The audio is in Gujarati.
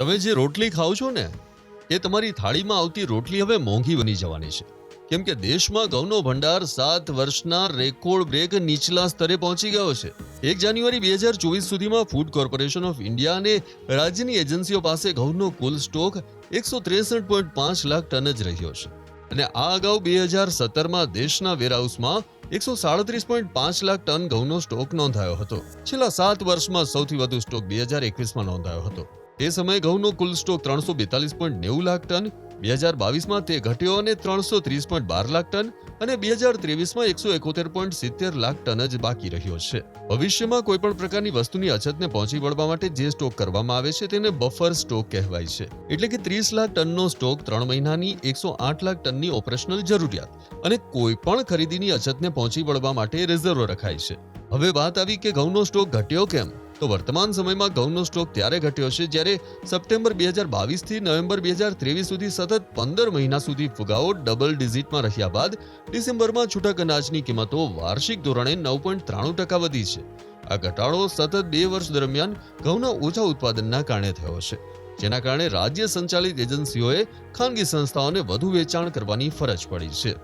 તમે જે રોટલી ખાઓ છો ને, એ તમારી થાળીમાં આવતી રોટલી હવે મોંઘી બની જવાની છે. કેમ કે દેશમાં ઘઉંનો ભંડાર સાત વર્ષના રેકોર્ડ બ્રેક નીચલા સ્તરે પહોંચી ગયો છે. એક જાન્યુઆરી બે હજાર ચોવીસ સુધીમાં ફૂડ કોર્પોરેશન ઓફ ઇન્ડિયા અને રાજ્યની એજન્સીઓ પાસે ઘઉંનો કુલ સ્ટોક એકસો ત્રેસઠ પોઈન્ટ પાંચ લાખ ટન જ રહ્યો છે. અને આ અગાઉ બે હજાર સત્તરમાં દેશના વેરહાઉસમાં એકસો સાડત્રીસ પોઈન્ટ પાંચ લાખ ટન ઘઉંનો સ્ટોક નોંધાયો હતો. છેલ્લા સાત વર્ષમાં સૌથી વધુ સ્ટોક બે હજાર એકવીસમાં નોંધાયો હતો. તે સમયે ઘઉંનો કુલ સ્ટોક ત્રણસો બેતાલીસ પોઈન્ટ નેવું લાખ ટન, બે હજાર બાવીસમાં તે ઘટ્યો અને ત્રણસો ત્રીસ પોઈન્ટ બાર લાખ ટન અને બે હજાર ત્રેવીસમાં એકસો એકોતેર પોઈન્ટ સિત્તેર લાખ ટન જ બાકી રહ્યો છે. ભવિષ્યમાં કોઈ પણ પ્રકારની વસ્તુની અછતને પહોંચી વળવા માટે જે સ્ટોક કરવામાં આવે છે તેને બફર સ્ટોક કહેવાય છે. એટલે કે ત્રીસ લાખ ટનનો સ્ટોક ત્રણ મહિનાની એકસો આઠ લાખ ટનની ઓપરેશનલ જરૂરિયાત અને કોઈ પણ ખરીદીની અછતને પહોંચી વળવા માટે રિઝર્વ રખાય છે. હવે વાત આવી કે ઘઉંનો સ્ટોક ઘટ્યો કેમ? તો વર્તમાન સમયમાં ઘઉંનો સ્ટોક ત્યારે ઘટ્યો છે જ્યારે સપ્ટેમ્બર બે હજાર બાવીસથી નવેમ્બર બે હજાર ત્રેવીસ સુધી સતત પંદર મહિના સુધી ફુગાવો ડબલ ડિઝિટમાં રહ્યા બાદ ડિસેમ્બરમાં છૂટક અનાજની કિંમતો વાર્ષિક ધોરણે નવ પોઈન્ટ ત્રાણું ટકા વધી છે. આ ઘટાડો સતત બે વર્ષ દરમિયાન ઘઉંના ઓછા ઉત્પાદનના કારણે થયો છે, જેના કારણે રાજ્ય સંચાલિત એજન્સીઓએ ખાનગી સંસ્થાઓને વધુ વેચાણ કરવાની ફરજ પડી છે.